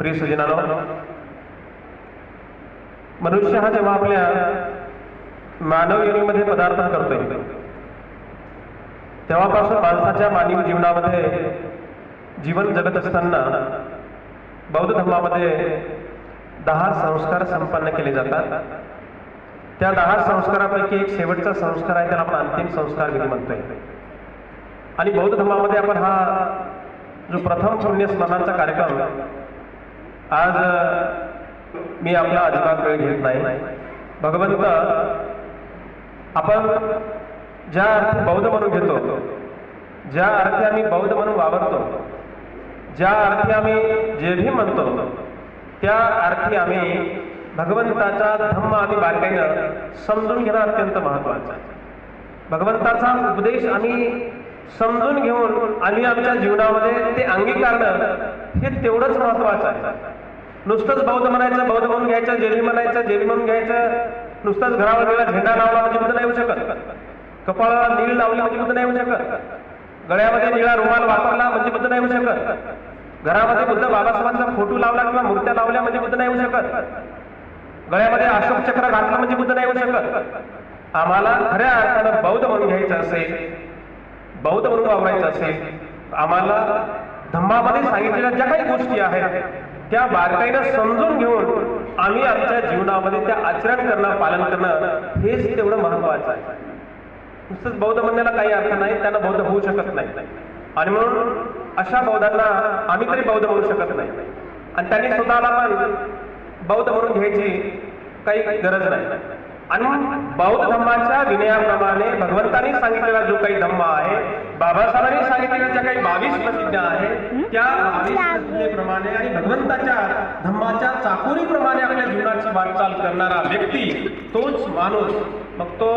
प्रिय सजनानो मनुष्य हा जेव्हा आपल्या मानव योनीमध्ये पदार्पण करतोय तेव्हापासून माणसाच्या मानवी जीवनामध्ये जीवन जगत असताना बौद्ध धर्मामध्ये दहा संस्कार संपन्न केले जातात. त्या दहा संस्कारापैकी एक शेवटचा संस्कार आहे त्याला आपण अंतिम संस्कार विधी म्हणतोय. आणि बौद्ध धर्मामध्ये आपण हा जो प्रथम पुण्य स्मरणाचा कार्यक्रम आज मी आपला अधिकार वेळ घेत नाही. भगवंत आपण ज्या अर्थी बौद्ध म्हणून घेतो ज्या अर्थी आम्ही बौद्ध म्हणून वावरतो ज्या अर्थी आम्ही जे भी म्हणतो त्या अर्थी आम्ही भगवंताचा धम्म आम्ही बारकाईनं समजून घेणं अत्यंत महत्वाचं आहे. भगवंताचा उपदेश आम्ही समजून घेऊन आम्ही आमच्या जीवनामध्ये ते अंगीकारणं हे तेवढंच महत्वाचं आहे. नुसतंच बौद्ध म्हणायचं बौद्ध म्हणून घ्यायचं जेवी म्हणायचं जेवी म्हणून घ्यायचं नुसतंच घरावर गेला झेंडा लावला म्हणजे बुद्ध नाही होऊ शकत. कपाळाला नीळ लावली म्हणजे बुद्ध नाही येऊ शकत. गळ्यामध्ये निळा रुमाल वापरला म्हणजे बुद्ध नाही होऊ शकत. घरामध्ये बुद्ध बाबासाहेबांचा फोटो लावला किंवा मूर्त्या लावल्या म्हणजे बुद्ध नाही होऊ शकत. गळ्यामध्ये अशोक चक्र घातलं म्हणजे बुद्ध नाही होऊ शकत. आम्हाला खऱ्या अर्थानं बौद्ध म्हणून घ्यायचं असेल बौद्ध म्हणून वावरायचं असेल आम्हाला धम्मामध्ये सांगितलेल्या ज्या काही गोष्टी आहेत त्या बारकाईनं समजून घेऊन आम्ही आमच्या जीवनामध्ये त्या आचरण करणं पालन करणं हेच तेवढं महत्वाचं आहे. नुसतंच बौद्ध म्हणण्याला काही अर्थ नाही त्यांना बौद्ध होऊ शकत नाही. आणि म्हणून अशा बौद्धांना आम्ही तरी बौद्ध म्हणू शकत नाही. आणि त्यांनी स्वतःला पण बौद्ध म्हणून घ्यायची काही गरज नाही. आणि बौद्ध धम्माच्या विनयाप्रमाणे भगवंतांनी सांगितलेला जो काही धम्म आहे बाबासाहेबांनी सांगितलेल्या ज्या काही बावीस प्रतिज्ञा आहेत त्या बावीस प्रतिज्ञेप्रमाणे आणि भगवंताच्या धम्माच्या चाकोरीप्रमाणे आपल्या जीवनाची वाटचाल करणारा व्यक्ती तोच माणूस. मग तो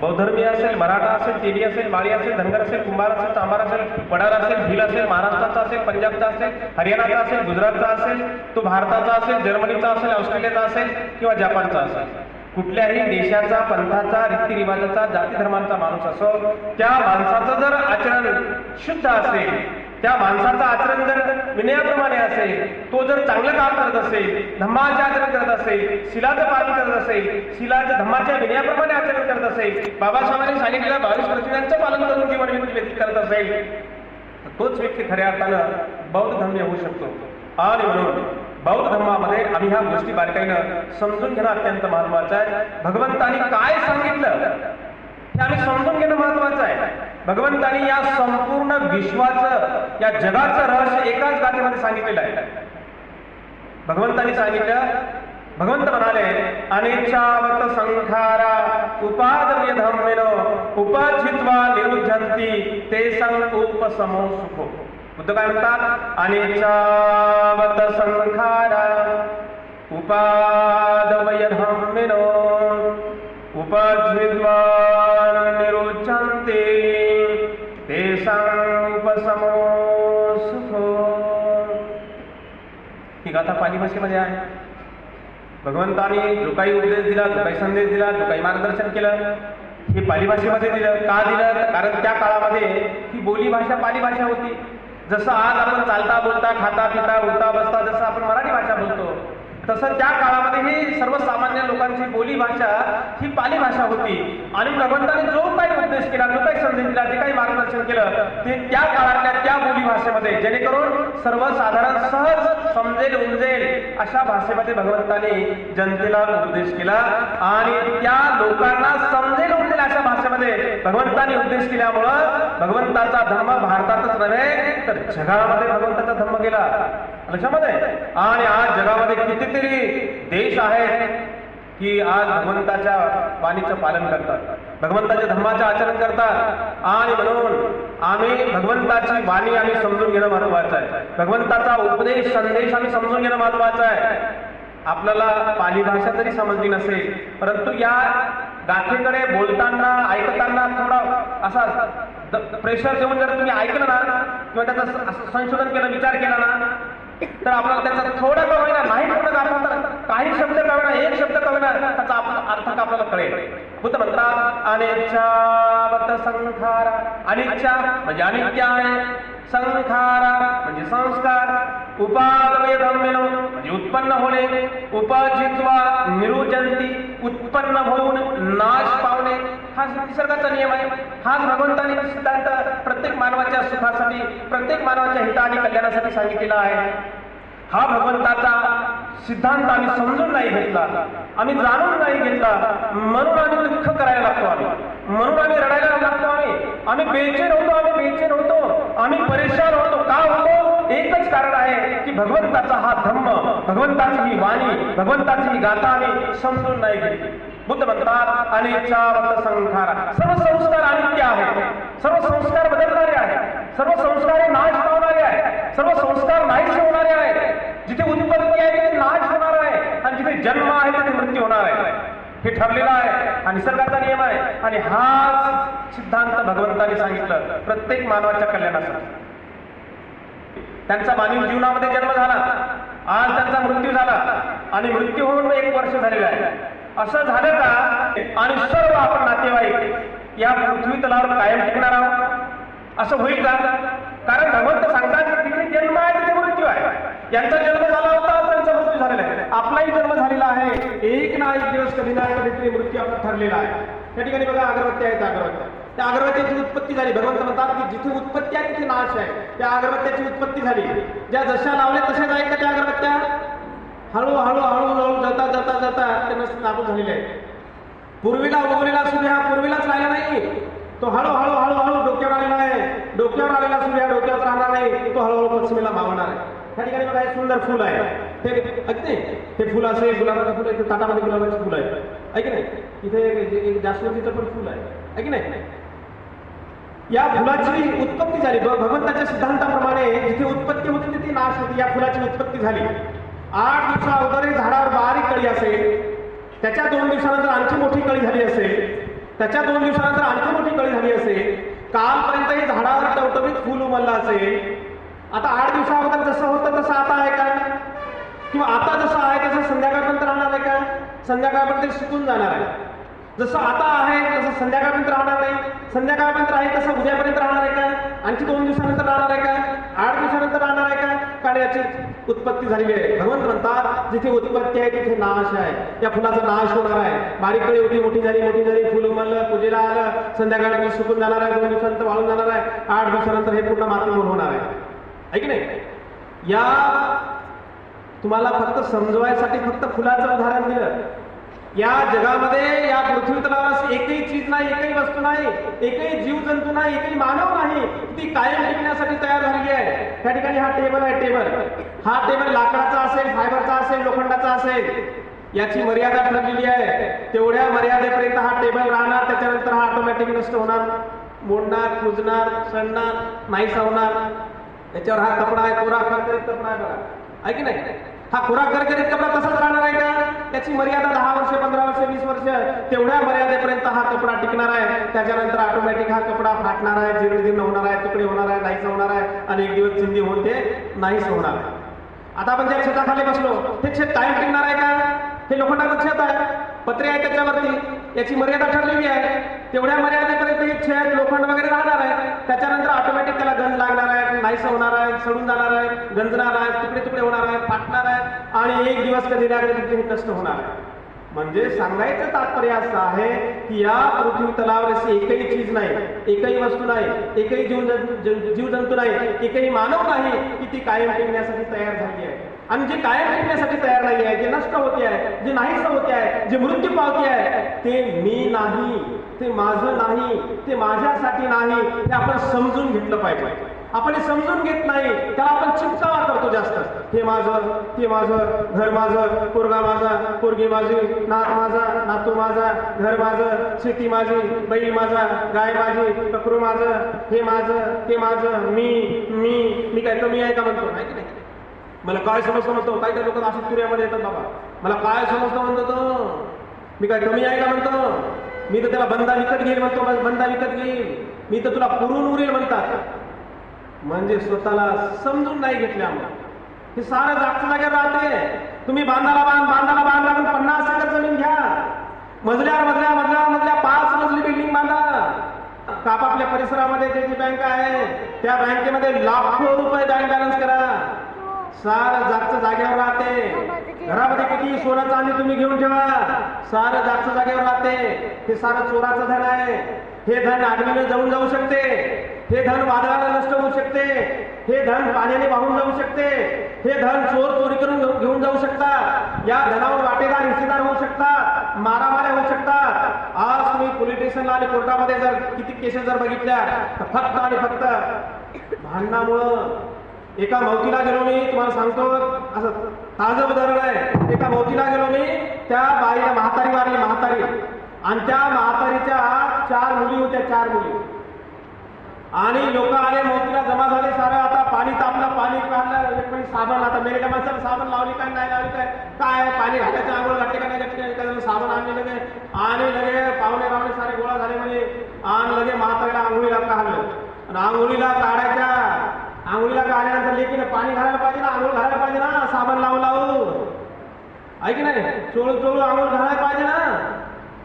बौद्धर्मीय असेल मराठा असेल तेली असेल माळी असेल धनगर असेल कुंभार असेल चांभार असेल वडार असेल भील असेल महाराष्ट्राचा असेल पंजाबचा असेल हरियाणाचा असेल गुजरातचा असेल तो भारताचा असेल जर्मनीचा असेल ऑस्ट्रेलियाचा असेल किंवा जपानचा असेल. कुठल्याही देशाचा पंथाचा रीतिरिवाजाचा जाती धर्मांचा माणूस असो त्या माणसाचं जर आचरण शुद्ध असेल त्या माणसाचं आचरण जर विनयाप्रमाणे असेल तो जर चांगलं काम करत असेल धम्माचे आचरण करत असेल शिलाचं पालन करत असेल शिलाच्या धम्माच्या विनयाप्रमाणे आचरण करत असेल बाबासाहेबांनी सांगितलेल्या बावीस प्रतिज्ञांचं पालन करून जीवन व्यतीत करत असेल तोच व्यक्ती खऱ्या अर्थानं बौद्ध धम्य होऊ शकतो. आणि म्हणून बौद्ध धर्मामध्ये आम्ही ह्या गोष्टी बारकाईनं समजून घेणं अत्यंत महत्वाचं आहे. भगवंतानी काय सांगितलं हे आम्ही समजून घेणं महत्वाचं आहे. भगवंतानी या संपूर्ण विश्वाचं या जगाचं रहस्य एकाच गाथेमध्ये सांगितलेलं आहे. भगवंतानी सांगितलं भगवंत म्हणाले अनिच्छावत संखारा उपादव्य धर्मेन उपजित्वा निरुद्धंती ते संकूप समो सुखो। बुद्ध काय म्हणतात अनिच्छावत संखारा उपादवय धम्मेनो उपजित्वा निरुद्धंती ते संकूपसमो सुखो। ही गाथा पाली भाषेमध्ये आहे. भगवंतानी जो काही उपदेश दिला जो काही संदेश दिला जो काही मार्गदर्शन केलं हे पाली भाषेमध्ये दिलं. का दिलं? कारण त्या काळामध्ये ही बोली भाषा पाली भाषा होती. जसं आज आपण चालता बोलता खाता पिता उठता बसता जसं आपण मराठी भाषा बोलतो तसं त्या काळामध्ये ही सर्वसामान्य लोकांची बोली भाषा ही पाली भाषा होती. आणि भगवंताने जो काही उपदेश केला जो काही संदेश दिला जे काही मार्गदर्शन केलं ते त्या काळातल्या त्या बोली भाषेमध्ये जेणेकरून सर्वसाधारण सहज समजेल उमजेल अशा भाषेमध्ये भगवंताने जनतेला उपदेश केला. आणि त्या लोकांना समजेल उमजेल अशा भाषेमध्ये भगवंताने उपदेश केल्यामुळं भगवंताचा धर्म भारतातच नव्हे तर जगामध्ये भगवंताचा धर्म गेला. लक्षामध्ये आणि आज जगामध्ये कितीतरी देश आहेत की आज भगवंताच्या वाणीचं पालन करतात. भगवंताच्या धर्माचं आचरण करतात. आणि म्हणून आम्ही भगवंताची वाणी आम्ही समजून घेणं महत्वाचं आहे. भगवंताचा उपदेश संदेश आम्ही समजून घेणं महत्वाचं आहे. आपल्याला पाली भाषा जरी समजली नसेल परंतु या गाथेकडे बोलताना ऐकताना थोडा असा प्रेशर देऊन जर तुम्ही ऐकलं ना किंवा त्याचं संशोधन केलं विचार केला ना तर आपल्याला त्याचा थोडा का होईना नाही थोडं अर्थ तर काही शब्द कळणार एक शब्द कळणार त्याचा अर्थ का आपल्याला कळेल? बुद्ध म्हणतात अनिच्छावत संखारा अनिच्छा म्हणजे अनित्य आहे संखार म्हणजे संस्कार उपादवय धम्मेनो उत्पन्न होणे उपजित्वा निरुजंती उत्पन्न होऊन नाश पावणे हा निसर्गाचा नियम आहे. हाच भगवंताने सिद्धांत प्रत्येक मानवाच्या सुखासाठी प्रत्येक मानवाच्या हिता आणि कल्याणासाठी सांगितलेला आहे. हा भगवंताचा सिद्धांत आम्ही समजून नाही घेतला. आम्ही जाणून नाही घेतला. म्हणून आम्ही दुःख करायला लागतो आम्ही. म्हणून आम्ही रडायला लागतो आम्ही. आम्ही बेचेन होतो आम्ही बेचेन होतो. आम्ही परेशान होतो. का होतो? एकच कारण आहे की भगवंताचा हा धम्म भगवंताची ही वाणी भगवंताची ही गाथा आम्ही समजून नाही घेतली बुद्ध म्हणतात अनिच्छावत संस्कार सर्व संस्कार अनित्य आहेत सर्व संस्कार बदलणारे आहेत सर्व संस्कार नाश पावणारे आहेत सर्व संस्कार नाहीच होणारे आहेत जिथे उत्पत्ती आहे तिथे नाश होणार आहे. आणि जिथे जन्म आहे तिथे मृत्यू होणार आहे. हे ठरलेलं आहे आणि निसर्गाचा नियम आहे. आणि हाच सिद्धांत भगवंताने सांगितलं. प्रत्येक मानवाच्या कल्याणासाठी. त्यांचा मानवी जीवनामध्ये जन्म झाला. आज त्यांचा मृत्यू झाला. आणि मृत्यू होऊन एक वर्ष झालेलं आहे. असं झालं का? आणि सर्व आपण नातेवाईक या पृथ्वी तलावर कायम टिकणार आहोत. असं होईल का? कारण भगवंत सांगतात तिथे जन्म आहे तिथे मृत्यू आहे. यांचा जन्म झाला होता त्यांचा मृत्यू झालेला आहे. आपलाही जन्म झालेला आहे. एक ना एक दिवस कधी ना कधीतरी मृत्यू आपला ठरलेला आहे. त्या ठिकाणी बघा अगरबत्ती आहेत अगरबत्त्या. त्या अगरबत्त्याची उत्पत्ती झाली. भगवंत म्हणतात की जिथे उत्पत्ती आहे तिथे नाश आहे. त्या अगरबत्त्याची उत्पत्ती झाली. ज्या जशा लावल्या तशाच आहेत का त्या अगरबत्त्या? हळू हळू हळू हळू जाता जाता जाता ते नाबूद झालेले आहेत. पूर्वीला उगवलेला सूर्य हा पूर्वीलाच राहिला नाही. तो हळूहळू हळूहळू डोक्यावर आलेला आहे. डोक्यावर आलेला सूर्य हा डोक्यावर राहणार नाही. तो हळूहळू पश्चिमेला मावणार आहे. त्या ठिकाणी बघा सुंदर फुल आहे. ते अगदी हे फुल असे गुलाबाचं फुल आहे ताटामध्ये गुलाबाचे फुल आहे ऐक नाही इथे एक- एक जास्वंदीचं पण फुल आहे. ऐक नाही या फुलाची उत्पत्ती झाली. भगवंताच्या सिद्धांताप्रमाणे जिथे उत्पत्ती होती तिथे नाश होती. या फुलाची उत्पत्ती झाली. आठ दिवसा अगोदर झाडावर बारीक कळी असेल. त्याच्या दोन दिवसानंतर आणखी मोठी कळी झाली असेल. त्याच्या दोन दिवसानंतर आणखी मोठी कळी झाली असेल. कालपर्यंत हे झाडावर टवटवीत फुल उमललं असेल. आता आठ दिवसा अगोदर जसं होतं तसं आता आहे का किंवा आता जसं आहे तसं संध्याकाळपर्यंत राहणार आहे का संध्याकाळपर्यंत शिकून जाणार आहे. जसं आता आहे तसं संध्याकाळपर्यंत राहणार नाही. संध्याकाळपर्यंत आहे तसं उद्यापर्यंत राहणार आहे काय? आणखी दोन दिवसानंतर राहणार आहे काय? आठ दिवसानंतर राहणार आहे काय? कारण याची उत्पत्ती झालेली आहे. भगवंत म्हणतात जिथे उत्पत्ती आहे तिथे नाश आहे. या फुलाचा नाश होणार आहे. बारीक कळी होती मोठी झाली मोठी झाली फुल उमललं पूजेला आलं संध्याकाळी सुकून जाणार आहे दोन दिवसानंतर वाळून जाणार आहे आठ दिवसानंतर हे पूर्ण मातीमोल होणार आहे. आहे की नाही? या तुम्हाला फक्त समजवायसाठी फक्त फुलाचं उदाहरण दिलं. या जगामध्ये या पृथ्वी तलावास एकही चीज नाही एकही वस्तू नाही एकही जीवजंतू नाही एकही मानव नाही ती कायम टिकण्यासाठी तयार झालेली आहे. त्या ठिकाणी हा टेबल आहे टेबल हा टेबल लाकडाचा असेल फायबरचा असेल लोखंडाचा असेल याची मर्यादा ठरलेली आहे. तेवढ्या मर्यादेपर्यंत हा टेबल राहणार त्याच्यानंतर हा ऑटोमॅटिक नष्ट होणार. मोडणार कुजणार सडणार नाहीसा होणार त्याच्यावर हा कपडा आहे कोरा करकरीत कपडा आहे बघा. आहे की नाही? हा कोरा करकरीत कपडा तसाच राहणार आहे का? त्याची मर्यादा दहा वर्ष पंधरा वर्ष वीस वर्ष तेवढ्या मर्यादेपर्यंत हा कपडा टिकणार आहे. त्याच्यानंतर ऑटोमॅटिक हा कपडा फाटणार आहे. जीर्ण होणार आहे तुकडे होणार आहे नाहीच होणार आहे. आणि एक दिवस चिंदी होऊन ते नाहीच होणार आहे. आता आपण ज्या छताखाली बसलो ते छत कायम टिकणार आहे का? हे लोखंडाचं छत आहे. पत्रे आहे त्याच्यावरती. याची मर्यादा ठरलेली आहे. तेवढ्या मर्यादेपर्यंत हे छेद लोखंड वगैरे राहणार आहे. त्याच्यानंतर ऑटोमॅटिक त्याला गंज लागणार आहे. नाहीसं होणार आहे सडून जाणार आहे गंजणार आहे तुकडे तुकडे होणार आहे फाटणार आहे आणि एक दिवस कधी ना कधी हे नष्ट होणार आहे. म्हणजे सांगायचं तात्पर्य असं आहे की या पृथ्वी तलावर अशी एकही चीज नाही एकही वस्तू नाही एकही जीव जीवजंतू नाही एकही मानव नाही की ती कायम टिकण्यासाठी तयार झाली आहे. आणि जे कायम टिकण्यासाठी तयार नाही आहे जे नष्ट होते आहे जे नाहीच होते आहे जे मृत्यू पावते आहे ते मी नाही ते माझं नाही ते माझ्यासाठी नाही हे आपण समजून घेतलं पाहिजे. आपण हे समजून घेत नाही त्याला आपण चिंतावा करतो जास्त. हे माझं ते माझं घर माझं पोरगा माझा पोरगी माझी नात माझा नातू माझा घर माझं शेती माझी बैल माझा गाय माझी ककरू माझं हे माझं ते माझं मी मी मी काय कमी आहे का म्हणतो? नाही की नाही मला काय समजतं म्हणतो? काही काही लोक अशा तुर्यामध्ये येतात बाबा. मला काय समजतं म्हणतो तो? मी काय कमी आहे का म्हणतो? मी तर त्याला बंदा विकत घेईल म्हणतो बंदा विकत घेईल. मी तर तुला पुरून उरेल म्हणतात. म्हणजे स्वतःला समजून नाही घेतल्या आम्हाला हे सारं जागच्या जागेवर राहते. तुम्ही बांधाला बांध बांधाला बांध लागून पन्नास एकर जमीन घ्या. मजल्यावर मजल्या मजल्या मजल्या पाच मजली बिल्डिंग बांधा. आपापल्या परिसरामध्ये जे जी बँक आहे त्या बँकेमध्ये लाखो रुपये बँक बॅलन्स करा. सारं जागच्या जागेवर राहते. घरामध्ये किती सोनं चांदी तुम्ही घेऊन ठेवा. सारं जागच्या जागेवर राहते. हे सारं चोराचं धन आहे. हे धन आगीने जाऊन जाऊ शकते. हे धन वादळाला नष्ट होऊ शकते. हे धन पाण्याने वाहून जाऊ शकते. हे धन चोर चोरी करून घेऊन- घेऊन जाऊ शकतात. या धनावर वाटेदार हिस्सेदार होऊ शकतात. मारामाऱ्या होऊ शकतात. आज तुम्ही पोलीस स्टेशनला आणि कोर्टामध्ये जर किती केसेस जर बघितल्या तर फक्त आणि फक्त भांडणामुळं एका भाऊतीला गेलो मी तुम्हाला सांगतो असं ताजं उदाहरण आहे. एका मौतीला गेलो मी त्या बाईला म्हातारी मारली म्हातारी. आणि त्या म्हातारीच्या चार मुली होत्या चार मुली. आणि लोक आले मौतीला जमा झाले सारं आता पाणी तापलं पाणी काढलं साबण आता मेलेल्या माणसाला साबण लावली काय नाही लावली काय? काय पाणी घालायचं आंघोळ घातली का नाही घातली काय? साबण आणले लगे आणि लगे पाहुणे रावणे सारे गोळा झाले म्हणजे आणि लगे म्हातारीला आंघोळीला काढलं आणि आंघोळीला काढायच्या आल्यानंतर लेकीनं पाणी घालायला पाहिजे ना आंघोळ घालायला पाहिजे ना साबण लावून लावून. ऐक नाही चोळू चोळू आंघोळ घालायला पाहिजे ना.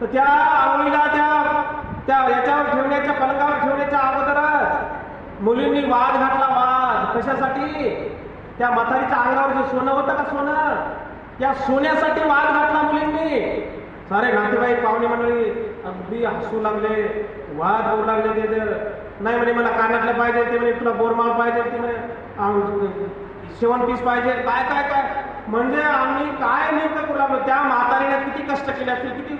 तर त्या आंघोळीला त्या त्या याच्यावर ठेवण्याच्या पलंगावर ठेवण्याच्या अगोदरच मुलींनी वाद घातला वाद. कशासाठी? त्या म्हातारीच्या अंगावर जे सोनं होतं का सोनं? त्या सोन्यासाठी वाद घातला मुलींनी. सारे नातेवाईक पाहुणे मंडळी अगदी हसू लागले वाद होऊ लागले ते तर. नाही म्हणे मला कानातलं पाहिजे ते म्हणे तुला बोरमाळ पाहिजे ते म्हणे शेवण पीस पाहिजे. काय काय काय? म्हणजे आम्ही काय नेमकं करू त्या म्हातारीने किती कष्ट केले असतील किती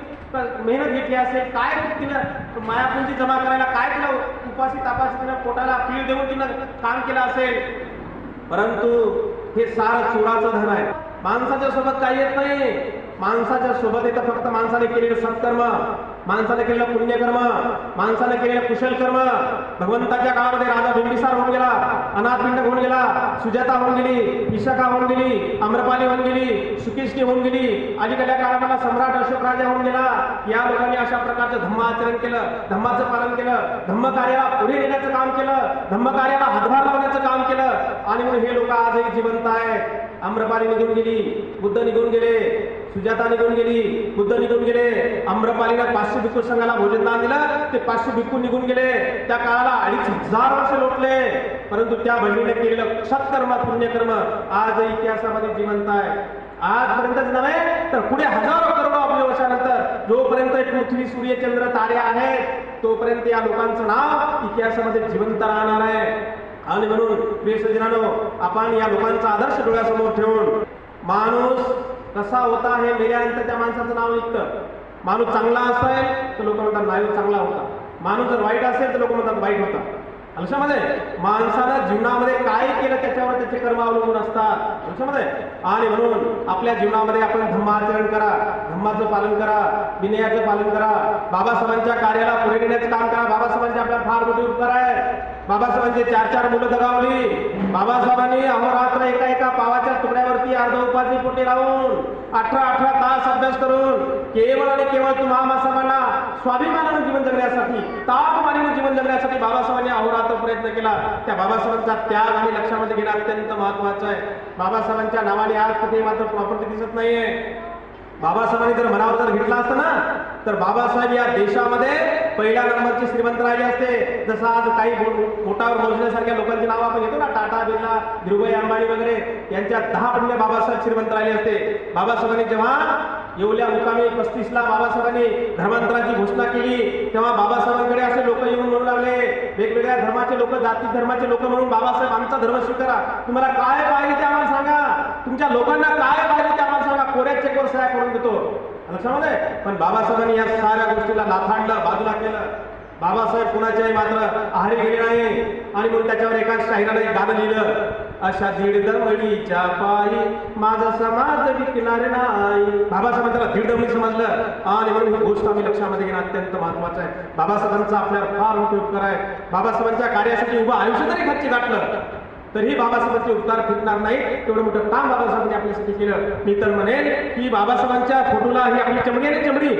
मेहनत घेतली असेल काय तिनं मायापुंजी जमा करायला काय तिला उपाशी तापाशी तिनं पोटाला पीळ देऊन तिनं काम केलं असेल? परंतु हे सारं चोराचं धन आहे. माणसाच्या सोबत काही येत नाही. माणसाच्या सोबत येतं फक्त माणसाने केलेलं सत्कर्म. माणसाने केलेलं पुण्यकर्म माणसाने केलेलं कुशल कर्म भगवंताच्या काळामध्ये राजा बिंबिसार होऊन गेला अनाथपिंड होऊन गेला सुजाता होऊन गेली विशाखा होऊन गेली आम्रपाली होऊन गेली सुकेशनी होऊन गेली अलीकडल्या काळामध्ये सम्राट अशोक राजा होऊन गेला. या लोकांनी अशा प्रकारचं धम्माचरण केलं धम्माचं पालन केलं धम्म कार्याला पुढे नेण्याचं काम केलं धम्म कार्याला हातभार लावण्याचं काम केलं. आणि म्हणून हे लोक आजही जिवंत आहेत. आम्रपाली निघून गेली बुद्ध निघून गेले सुजाता निघून गेली बुद्ध निघून गेले आम्रपालीनं पाचशे भिक्खू संघाला भोजन दान दिलं ते पाचशे भिक्खू निघून गेले. त्या काळाला अडीच हजार वर्ष लोटले परंतु त्या बहिणीने केलेलं सत्कर्म पुण्यकर्म आज इतिहासामध्ये जिवंत आहे. आजपर्यंतच नव्हे तर पुढे हजारो करोडो आपल्या वर्षानंतर जोपर्यंत पृथ्वी सूर्य चंद्र तारे आहेत तोपर्यंत या लोकांचं नाव इतिहासामध्ये जिवंत राहणार आहे. आणि म्हणून प्रिय सज्जनानो आपण या लोकांचा आदर्श डोळ्यासमोर ठेवून माणूस कसा होता हे मेल्यानंतर त्या माणसाचं नाव निघतं. माणूस चांगला असेल तर लोक म्हणतात नाही चांगला होता. माणूस जर वाईट असेल तर लोक म्हणतात वाईट होता. लक्षामध्ये माणसानं जीवनामध्ये काय केलं त्याच्यावर त्याचे कर्म अवलंबून असतात? लक्षामध्ये आणि म्हणून आपल्या जीवनामध्ये आपण धम्माचरण करा धम्माचं पालन करा विनयाचं पालन करा. बाबासाहेबांच्या कार्याला पुढे नेण्याचं काम करा. बाबासाहेबांचे आपल्याला फार मोठे उपकार आहे बाबासाहेबांचे चार चार मुलं दगावली. बाबासाहेबांनी अहोरात्र एका एका पावाच्या तुकड्यावरती पोटी लावून अठरा अठरा तास अभ्यास करून केवळ आणि केवळ तुम्हा साहेबांना स्वाभिमानानं जीवन जगण्यासाठी तापमानीनं जीवन जगण्यासाठी बाबासाहेबांनी अहोरात्र प्रयत्न केला. त्या बाबासाहेबांचा त्याग आणि लक्षामध्ये घेणं अत्यंत महत्वाचं आहे. बाबासाहेबांच्या नावाने आज कुठे मात्र प्रॉपर्टी दिसत नाहीये. बाबासाहेबांनी जर मनावर जर घेतला असतं ना? तर बाबासाहेब या देशामध्ये पहिल्या नंबरची श्रीमंत राहिले असते. जसं आज काही बो- बोटावर मोजण्यासारख्या लोकांची नावं आपण घेतो ना टाटा बिर्ला धीरुभाई अंबानी वगैरे यांच्या दहा पटीने बाबासाहेब श्रीमंत राहिले असते. बाबासाहेबांनी जेव्हा येवल्या मुकामी पस्तीसला बाबासाहेबांनी धर्मांतराची घोषणा केली तेव्हा बाबासाहेबांकडे असे लोक येऊन म्हणू लागले वेगवेगळ्या धर्माचे लोक जाती धर्माचे लोक म्हणून बाबासाहेब आमचा धर्म स्वीकारा. तुम्हाला काय पाहिजे ते आम्हाला सांगा. तुमच्या लोकांना काय पाहिजे ते आम्हाला सांगा. कोऱ्या चेकवर सह्या करून देतो. लक्षामध्ये? पण बाबासाहेबांनी या साऱ्या गोष्टीला लाथाडलं बाजूला केलं. बाबासाहेब कुणाच्याही मात्र आहारी गेले नाही. आणि म्हणून त्याच्यावर एका शाहिराने एक गाणं लिहिलं. अशा दीड दमडीच्या पायी माझा समाज विकणार नाही. बाबासाहेबांना त्याला दीड दमडी समजलं. आणि म्हणून ही गोष्ट आम्ही लक्षामध्ये घेणं अत्यंत महत्वाचं आहे. बाबासाहेबांचा आपल्याला फार मोठे उपकार आहे. बाबासाहेबांच्या कार्यासाठी उभं आयुष्य जरी खर्ची गाठलं. तरीही बाबासाहेबांचे उपकार फिरणार नाही तेवढं मोठं काम बाबासाहेबांनी आपल्यासाठी केलं. मी तर म्हणेन की बाबासाहेबांच्या फोटोला ही आपली चमडी आणि चमडी?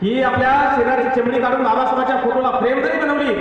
ही आपल्या शरीराची चिमणी काढून बाबासाहेबांच्या फोटोला फ्रेम जरी बनवली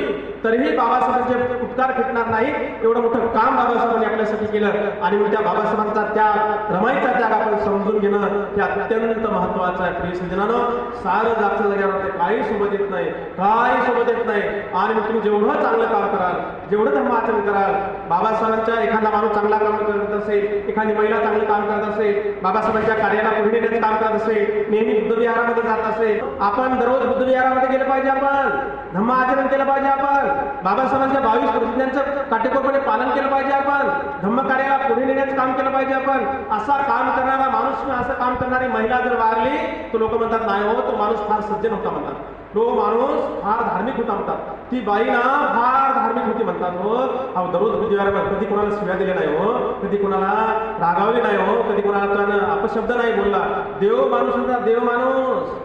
तरीही बाबासाहेबांचे उपकार फिटणार नाही एवढं मोठं काम बाबासाहेबांनी आपल्यासाठी केलं. आणि त्या बाबासाहेबांचा त्याग रमाईचा त्याग आपण समजून घेणं हे अत्यंत महत्वाचं आहे. प्रिय सज्जनानं सारं जागच्या जागेवर काही सोबत येत नाही. काही सोबत येत नाही. आणि तुम्ही जेवढं चांगलं काम कराल जेवढं धर्माचरण कराल बाबासाहेबांच्या एखादा माणूस चांगला काम करत असेल एखादी महिला चांगलं काम करत असेल बाबासाहेबांच्या कार्याला पुढे नेण्याचं काम करत असेल नेहमी बुद्धविहारामध्ये जात असेल आपण दररोज बुद्धविहारामध्ये गेलं पाहिजे आपण. धम्म आचरण केलं पाहिजे आपण. बाबासाहेबांच्या बावीस प्रतिज्ञांचं काटेकोरपणे पालन केलं पाहिजे आपण. धम्म कार्याला पुढे नेण्याचं काम केलं पाहिजे आपण. असा काम करणारा माणूस किंवा असं काम करणारी महिला जर वारली तर लोक म्हणतात नाही हो तो माणूस फार सज्जन होता म्हणतात. तो माणूस फार धार्मिक होता म्हणतात. ती बाई ना फार धार्मिक होती म्हणतात हो अहो दररोज बुद्धिवारा कधी कोणाला शिव्या दिल्या नाही हो. कधी कोणाला रागावले नाही हो. कधी कोणाला अपशब्द नाही बोलला. देव माणूस देव माणूस.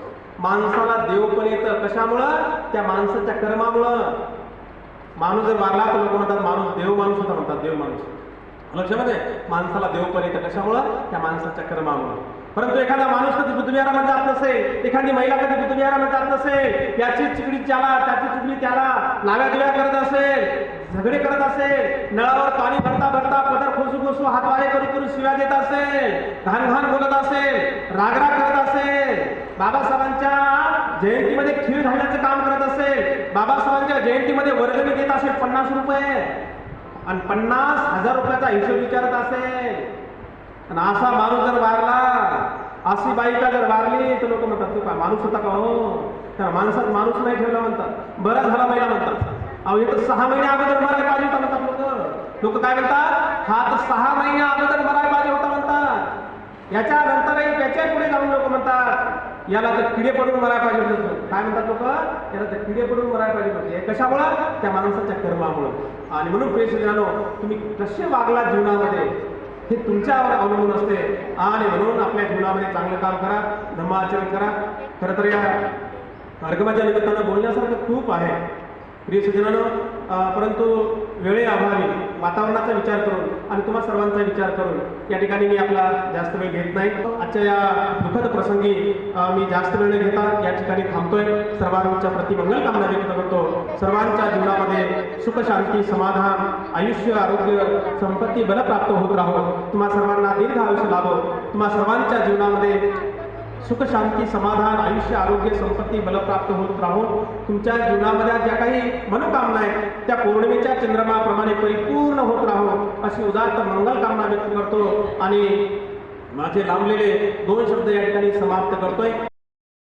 माणसाला देव पण येतं. कशामुळं? त्या माणसाच्या कर्मामुळं. माणूस जर मारला तर लोक म्हणतात माणूस देव माणूस होता म्हणतात देव माणूस. लक्षामध्ये? माणसाला देव पण येतं. कशामुळं? त्या माणसाच्या कर्मामुळं. परंतु एखादा माणूस कधी बुद्धविहारामध्ये जात नसेल एखादी महिला कधी बुद्धविहारामध्ये जात नसेल याची चिकडी त्याला त्याची चिकडी त्याला लाव्या दिव्या करत असेल झगडे करत असेल नळावर पाणी भरता भरता पदर खोसू खोसू हातवारे करू करू शिव्या देत असेल घाण घाण बोलत असेल रागराग करत असेल बाबासाहेबांच्या जयंतीमध्ये खीर घालण्याचं काम करत असेल बाबासाहेबांच्या जयंतीमध्ये वर्गणी देत असेल पन्नास रुपये. आणि पन्नास हजार रुपयाचा हिशोब विचारत असेल. आणि असा माणूस जर वारला अशी बायका जर वारली तर लोक म्हणतात तू काय माणूस होता का हो? त्या माणसात माणूस नाही ठेवला म्हणतात. बरं झाला महिला म्हणतात. अहो इथं सहा महिने अगोदर मरायला पाहिजे होता म्हणतात लोक. लोक काय म्हणतात? हा तर सहा महिने अगोदर मरायला पाहिजे होता म्हणतात. याच्यानंतरही त्याच्या पुढे जाऊन लोक म्हणतात याला तर किडे पडून मरायला पाहिजे होतं. काय म्हणतात लोक? याला तर किडे पडून मरायला पाहिजे होते. कशामुळं? त्या माणसाच्या कर्मामुळं. आणि म्हणून प्रिय तुम्ही कसे वागला जीवनामध्ये? हे तुमच्यावर अवलंबून असते. आणि म्हणून आपल्या जीवनामध्ये चांगलं काम करा धर्माचरण करा. खरं तर या कार्यक्रमाच्या निमित्तानं बोलण्यासारखं खूप आहे. प्रिय सज्जनानं परंतु वेळेअभावी वातावरणाचा विचार करून आणि तुम्हा सर्वांचा विचार करून या ठिकाणी मी आपला जास्त वेळ घेत नाही. आजच्या या दुःखद प्रसंगी मी जास्त वेळ न घेता या ठिकाणी थांबतोय. सर्वांच्या प्रति मंगल कामना व्यक्त करतो. सर्वांच्या जीवनामध्ये सुख शांती समाधान आयुष्य आरोग्य संपत्ती बल प्राप्त होत राहो. तुम्हा सर्वांना दीर्घ आयुष्य लाभो. तुम्हा सर्वांच्या जीवनामध्ये सुख शांती समाधान आयुष्य आरोग्य संपत्ती बलप्राप्त होत राहून तुमच्या जीवनामध्ये ज्या काही मनोकामना आहेत त्या पौर्णिमेच्या चंद्रमाप्रमाणे परिपूर्ण होत राहो अशी उदात्त मंगल कामना व्यक्त करतो आणि माझे लांबलेले दोन शब्द या ठिकाणी समाप्त करतोय.